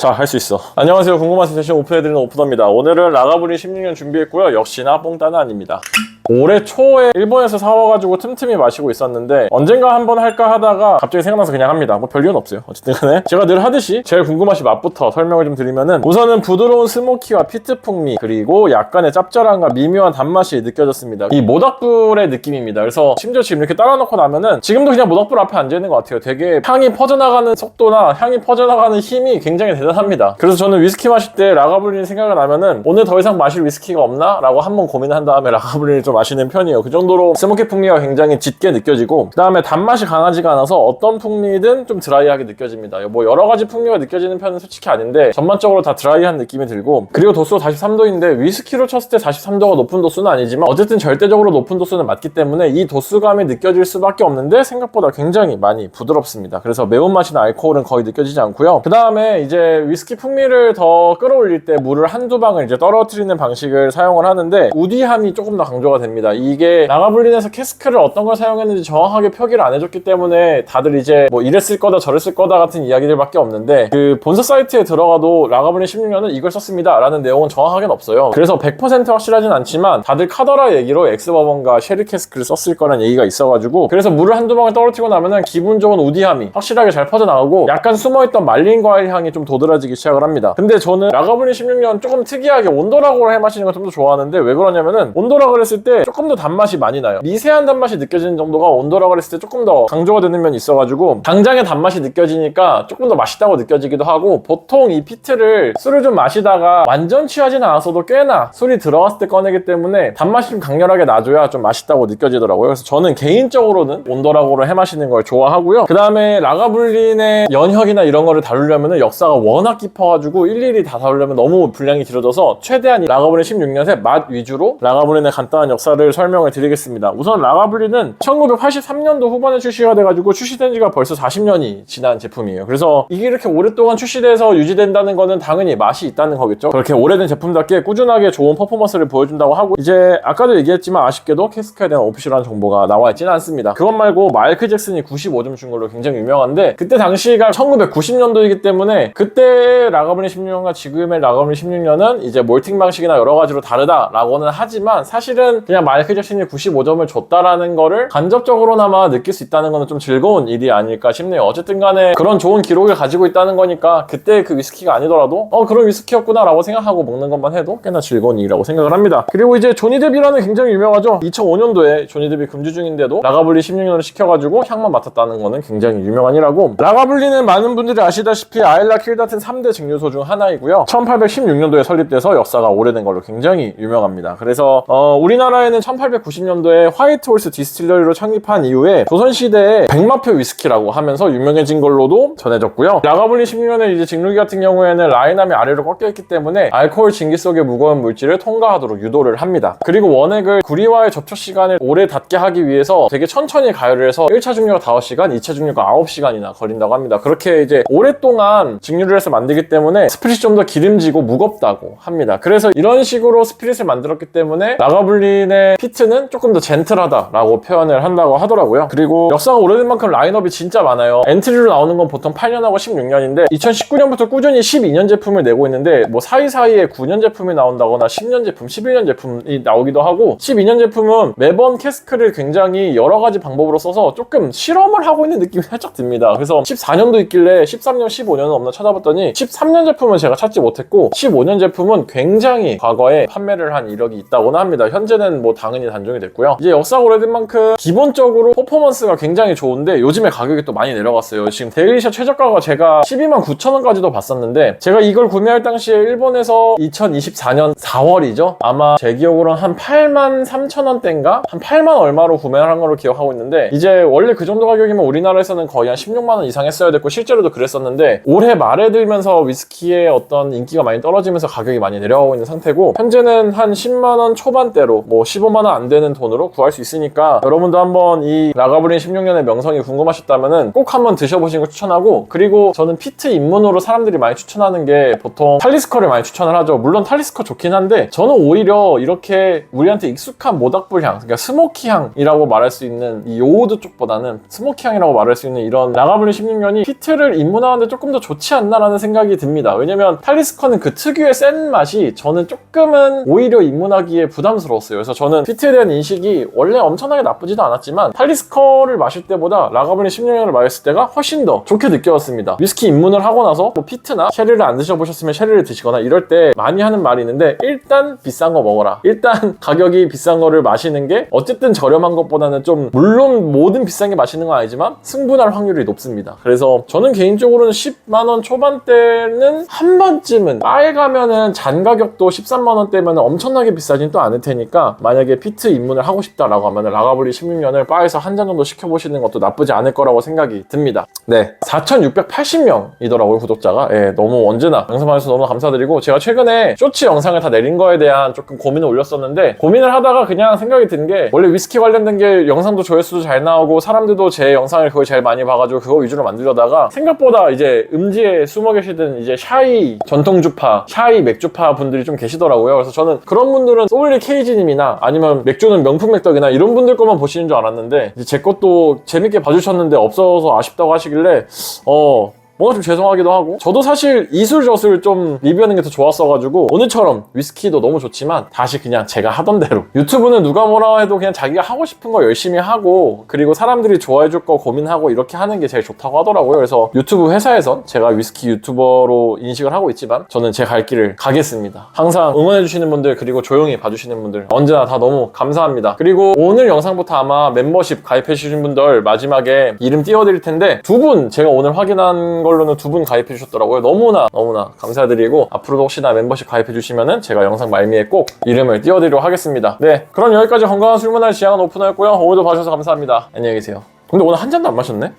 자, 할 수 있어. 안녕하세요. 궁금하신 세션 오픈해드리는 오프너입니다. 오늘은 라가브린 16년 준비했고요. 역시나 뽕따는 아닙니다. 올해 초에 일본에서 사와가지고 틈틈이 마시고 있었는데 언젠가 한번 할까 하다가 갑자기 생각나서 그냥 합니다. 뭐 별이유는 없어요. 어쨌든 간에 제가 늘 하듯이 제일 궁금하신 맛부터 설명을 좀 드리면은 우선은 부드러운 스모키와 피트 풍미 그리고 약간의 짭짤함과 미묘한 단맛이 느껴졌습니다. 이 모닥불의 느낌입니다. 그래서 심지어 지금 이렇게 따라놓고 나면은 지금도 그냥 모닥불 앞에 앉아있는 것 같아요. 되게 향이 퍼져나가는 속도나 향이 퍼져나가는 힘이 굉장히 대단합니다. 그래서 저는 위스키 마실 때 라가블린 생각이 나면은 오늘 더 이상 마실 위스키가 없나? 라고 한번 고민한 다음에 라가블린을 좀 마시는 편이에요. 그 정도로 스모키 풍미가 굉장히 짙게 느껴지고 그 다음에 단맛이 강하지가 않아서 어떤 풍미든 좀 드라이하게 느껴집니다. 뭐 여러 가지 풍미가 느껴지는 편은 솔직히 아닌데 전반적으로 다 드라이한 느낌이 들고 그리고 도수가 43도인데 위스키로 쳤을 때 43도가 높은 도수는 아니지만 어쨌든 절대적으로 높은 도수는 맞기 때문에 이 도수감이 느껴질 수밖에 없는데 생각보다 굉장히 많이 부드럽습니다. 그래서 매운맛이나 알코올은 거의 느껴지지 않고요. 그 다음에 이제 위스키 풍미를 더 끌어올릴 때 물을 한두 방울 이제 떨어뜨리는 방식을 사용을 하는데 우디함이 조금 더 강조가 됩니다. 이게 나가블린에서 캐스크를 어떤 걸 사용했는지 정확하게 표기를 안 해줬기 때문에 다들 이제 뭐 이랬을 거다 저랬을 거다 같은 이야기들밖에 없는데 그 본사 사이트에 들어가도 라가블린 16년은 이걸 썼습니다 라는 내용은 정확하게는 없어요. 그래서 100% 확실하진 않지만 다들 카더라 얘기로 엑스버번과 쉐리 캐스크를 썼을 거란 얘기가 있어가지고 그래서 물을 한두 방울 떨어뜨리고 나면은 기분 좋은 우디함이 확실하게 잘 퍼져나가고 약간 숨어있던 말린 과일 향이 좀 도드라지기 시작을 합니다. 근데 저는 라가블린 16년 조금 특이하게 온도락으로 해 마시는 걸 좀 더 좋아하는데 왜 그러냐면은 온도락을 했을 때 조금 더 단맛이 많이 나요. 미세한 단맛이 느껴지는 정도가 온도락을 했을 때 조금 더 강조가 되는 면이 있어가지고 당장의 단맛이 느껴지니까 조금 더 맛있다고 느껴지기도 하고 보통 이 피트를 술을 좀 마시다가 완전 취하진 않았어도 꽤나 술이 들어갔을 때 꺼내기 때문에 단맛이 좀 강렬하게 나줘야 좀 맛있다고 느껴지더라고요. 그래서 저는 개인적으로는 온도락으로 해 마시는 걸 좋아하고요. 그 다음에 라가블린의 연혁이나 이런 거를 다루려면 역사가 워낙 깊어가지고 일일이 다 다루려면 너무 분량이 길어져서 최대한 이 라가블린 16년의 맛 위주로 라가블린의 간단한 역사 를 설명을 드리겠습니다. 우선 라가블린은 1983년도 후반에 출시가 돼가지고 출시된 지가 벌써 40년이 지난 제품이에요. 그래서 이게 이렇게 오랫동안 출시돼서 유지된다는 거는 당연히 맛이 있다는 거겠죠. 그렇게 오래된 제품답게 꾸준하게 좋은 퍼포먼스를 보여준다고 하고 이제 아까도 얘기했지만 아쉽게도 캐스크에 대한 오피셜한 정보가 나와 있지는 않습니다. 그것 말고 마이클 잭슨이 95점 준 걸로 굉장히 유명한데 그때 당시가 1990년도이기 때문에 그때 라가블린 16년과 지금의 라가블린 16년은 이제 몰팅 방식이나 여러 가지로 다르다라고는 하지만 사실은 그냥 마이클 잭슨이 95점을 줬다라는 거를 간접적으로나마 느낄 수 있다는 거는 좀 즐거운 일이 아닐까 싶네요. 어쨌든 간에 그런 좋은 기록을 가지고 있다는 거니까 그때 그 위스키가 아니더라도 어 그런 위스키였구나라고 생각하고 먹는 것만 해도 꽤나 즐거운 일이라고 생각을 합니다. 그리고 이제 조니 데비라는 굉장히 유명하죠. 2005년도에 조니 데비 금주 중인데도 라가블리 16년을 시켜가지고 향만 맡았다는 거는 굉장히 유명한 일하고 라가블리는 많은 분들이 아시다시피 아일라 킬다튼 3대 증류소 중 하나이고요. 1816년도에 설립돼서 역사가 오래된 걸로 굉장히 유명합니다. 그래서 어, 우리나라 에는 1890년도에 화이트 홀스 디스틸러리로 창립한 이후에 조선시대에 백마표 위스키라고 하면서 유명해진 걸로도 전해졌고요. 라가블리 16년에 이제 직류기 같은 경우에는 라인함이 아래로 꺾여 있기 때문에 알코올 증기 속의 무거운 물질을 통과하도록 유도를 합니다. 그리고 원액을 구리와의 접촉 시간을 오래 닿게 하기 위해서 되게 천천히 가열을 해서 1차 증류가 5시간, 2차 증류가 9시간이나 걸린다고 합니다. 그렇게 이제 오랫동안 증류를 해서 만들기 때문에 스피릿이 좀 더 기름지고 무겁다고 합니다. 그래서 이런 식으로 스피릿을 만들었기 때문에 라가블 린의 피트는 조금 더 젠틀하다라고 표현을 한다고 하더라고요. 그리고 역사가 오래된 만큼 라인업이 진짜 많아요. 엔트리로 나오는 건 보통 8년하고 16년인데 2019년부터 꾸준히 12년 제품을 내고 있는데 뭐 사이사이에 9년 제품이 나온다거나 10년 제품, 11년 제품이 나오기도 하고 12년 제품은 매번 캐스크를 굉장히 여러 가지 방법으로 써서 조금 실험을 하고 있는 느낌이 살짝 듭니다. 그래서 14년도 있길래 13년, 15년은 없나 찾아봤더니 13년 제품은 제가 찾지 못했고 15년 제품은 굉장히 과거에 판매를 한 이력이 있다고는 합니다. 현재는 뭐 당연히 단종이 됐고요. 이제 역사가 오래된 만큼 기본적으로 퍼포먼스가 굉장히 좋은데 요즘에 가격이 또 많이 내려갔어요. 지금 데일리샷 최저가가 제가 12만 9천 원까지도 봤었는데 제가 이걸 구매할 당시에 일본에서 2024년 4월이죠. 아마 제 기억으로는 한 8만 3천 원대인가? 한 8만 얼마로 구매를 한 걸로 기억하고 있는데 이제 원래 그 정도 가격이면 우리나라에서는 거의 한 16만 원 이상 했어야 됐고 실제로도 그랬었는데 올해 말에 들면서 위스키의 어떤 인기가 많이 떨어지면서 가격이 많이 내려가고 있는 상태고 현재는 한 10만 원 초반대로 뭐 15만 원 안 되는 돈으로 구할 수 있으니까 여러분도 한번 이 라가브린 16년의 명성이 궁금하셨다면은 꼭 한번 드셔보시는 걸 추천하고 그리고 저는 피트 입문으로 사람들이 많이 추천하는 게 보통 탈리스커를 많이 추천을 하죠. 물론 탈리스커 좋긴 한데 저는 오히려 이렇게 우리한테 익숙한 모닥불 향, 그러니까 스모키 향이라고 말할 수 있는 이 요오드 쪽보다는 스모키 향이라고 말할 수 있는 이런 라가브린 16년이 피트를 입문하는데 조금 더 좋지 않나라는 생각이 듭니다. 왜냐면 탈리스커는 그 특유의 센 맛이 저는 조금은 오히려 입문하기에 부담스러웠어요. 그래서 저는 피트에 대한 인식이 원래 엄청나게 나쁘지도 않았지만 탈리스커를 마실 때보다 라가브린 16년을 마셨을 때가 훨씬 더 좋게 느껴졌습니다. 위스키 입문을 하고 나서 뭐 피트나 쉐리를 안 드셔보셨으면 쉐리를 드시거나 이럴 때 많이 하는 말이 있는데 일단 비싼 거 먹어라. 일단 가격이 비싼 거를 마시는 게 어쨌든 저렴한 것보다는 좀 물론 모든 비싼 게 맛있는 건 아니지만 승분할 확률이 높습니다. 그래서 저는 개인적으로는 10만 원 초반대는 한 번쯤은 바에 가면은 잔 가격도 13만 원대면 엄청나게 비싸진 또 않을 테니까 만약에 피트 입문을 하고 싶다라고 하면 라가브리 16년을 바에서 한 잔 정도 시켜보시는 것도 나쁘지 않을 거라고 생각이 듭니다. 네, 4,680명이더라고요 구독자가. 예, 너무 언제나 영상 봐주셔서 너무 감사드리고 제가 최근에 쇼츠 영상을 다 내린 거에 대한 조금 고민을 올렸었는데 고민을 하다가 그냥 생각이 든 게 원래 위스키 관련된 게 영상도 조회수도 잘 나오고 사람들도 제 영상을 그걸 제일 많이 봐가지고 그거 위주로 만들려다가 생각보다 이제 음지에 숨어 계시던 이제 샤이 전통주파, 샤이 맥주파 분들이 좀 계시더라고요. 그래서 저는 그런 분들은 소울리 케이지님이나 아니면 맥주는 명품 맥덕이나 이런 분들 것만 보시는 줄 알았는데 제 것도 재밌게 봐주셨는데 없어서 아쉽다고 하시길래 어 뭔가 좀 죄송하기도 하고. 저도 사실 이술저술 좀 리뷰하는 게 더 좋았어가지고 오늘처럼 위스키도 너무 좋지만 다시 그냥 제가 하던 대로. 유튜브는 누가 뭐라 해도 그냥 자기가 하고 싶은 거 열심히 하고 그리고 사람들이 좋아해 줄 거 고민하고 이렇게 하는 게 제일 좋다고 하더라고요. 그래서 유튜브 회사에선 제가 위스키 유튜버로 인식을 하고 있지만 저는 제 갈 길을 가겠습니다. 항상 응원해 주시는 분들 그리고 조용히 봐주시는 분들 언제나 다 너무 감사합니다. 그리고 오늘 영상부터 아마 멤버십 가입해 주신 분들 마지막에 이름 띄워드릴 텐데 두 분 제가 오늘 확인한 걸로는 두 분 가입해 주셨더라고요. 너무나 너무나 감사드리고 앞으로도 혹시나 멤버십 가입해 주시면은 제가 영상 말미에 꼭 이름을 띄워드리도록 하겠습니다. 네, 그럼 여기까지 건강한 술문화를 지향한 오픈하였고요. 오늘도 봐주셔서 감사합니다. 안녕히 계세요. 근데 오늘 한 잔도 안 마셨네?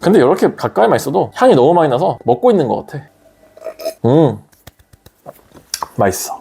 근데 이렇게 가까이만 있어도 향이 너무 많이 나서 먹고 있는 것 같아. 음, 맛있어.